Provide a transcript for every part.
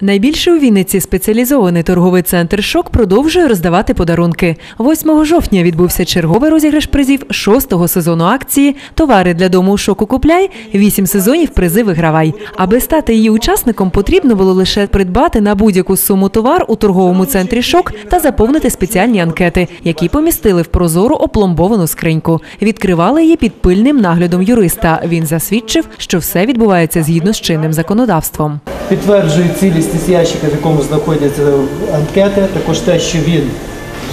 Найбільше у Вінниці спеціалізований торговий центр Шок продовжує роздавати подарунки. 8 жовтня відбувся черговий розіграш призів шостого сезону акції Товари для дому у шоку купляй. Вісім сезонів призи вигравай. Аби стати її учасником, потрібно було лише придбати на будь-яку суму товар у торговому центрі Шок та заповнити спеціальні анкети, які помістили в прозору опломбовану скриньку. Відкривали її під пильним наглядом юриста. Він засвідчив, що все відбувається згідно з чинним законодавством. Підтверджує цілісність ящика, в якому знаходяться анкети, також те, що він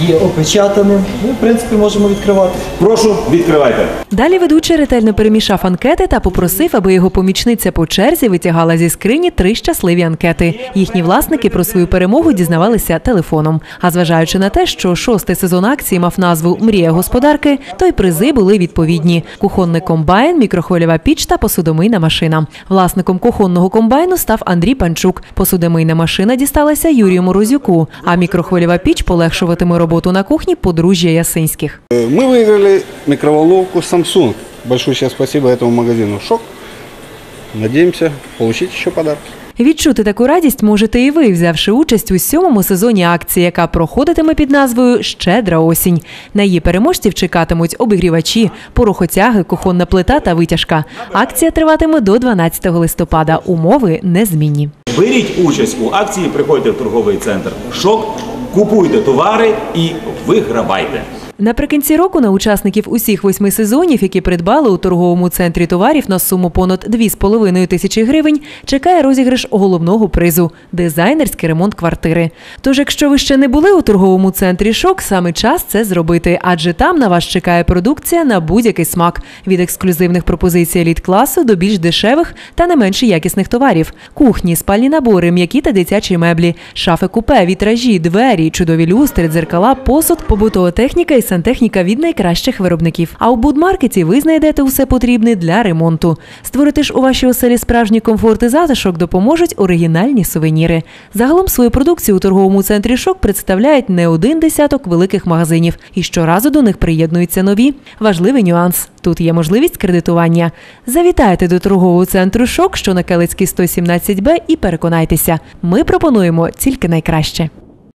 є опечатаним. Ми, в принципі, можемо відкривати. Прошу, відкривайте. Далі ведучий ретельно перемішав анкети та попросив, аби його помічниця по черзі витягала зі скрині три щасливі анкети. Їхні власники про свою перемогу дізнавалися телефоном. А зважаючи на те, що шостий сезон акції мав назву Мрія господарки, то й призи були відповідні: кухонний комбайн, мікрохвильова піч та посудомийна машина. Власником кухонного комбайну став Андрій Панчук. Посудомийна машина дісталася Юрію Морозюку, а мікрохвильова піч полегшуватиме роботу на кухні подружжя Ясинських. Э, Мы выиграли микроволновку Samsung. Большое сейчас спасибо этому магазину «Шок». Надеемся получить еще подарки. Відчути таку радість можете і ви, взявши участь у сьомому сезоні акції, яка проходитиме під назвою Щедра осінь. На її переможців чекатимуть обігрівачі, порохотяги, кухонна плита та витяжка. Акція триватиме до 12 листопада. Умови незмінні. Беріть участь у акції, приходьте в торговий центр Шок, купуйте товари і вигравайте. Наприкінці року на учасників усіх восьми сезонів, які придбали у торговому центрі товарів на суму понад 2,5 тисячі гривень, чекає розіграш головного призу дизайнерський ремонт квартири. Тож, якщо ви ще не були у торговому центрі шок, саме час це зробити, адже там на вас чекає продукція на будь-який смак від ексклюзивних пропозицій еліт класу до більш дешевих та не менш якісних товарів: кухні, спальні набори, м'які та дитячі меблі, шафи купе, вітражі, двері, чудові люстри, дзеркала, посуд, побутова техніка і сантехніка від найкращих виробників. А у будмаркеті ви знайдете усе потрібне для ремонту. Створити ж у вашій оселі справжній комфорт і затишок допоможуть оригінальні сувеніри. Загалом свою продукцію у торговому центрі шок представляють не один десяток великих магазинів, і щоразу до них приєднуються нові. Важливий нюанс. Тут є можливість кредитування. Завітайте до торгового центру шок, що на Келицькій 117Б, і переконайтеся, ми пропонуємо тільки найкраще.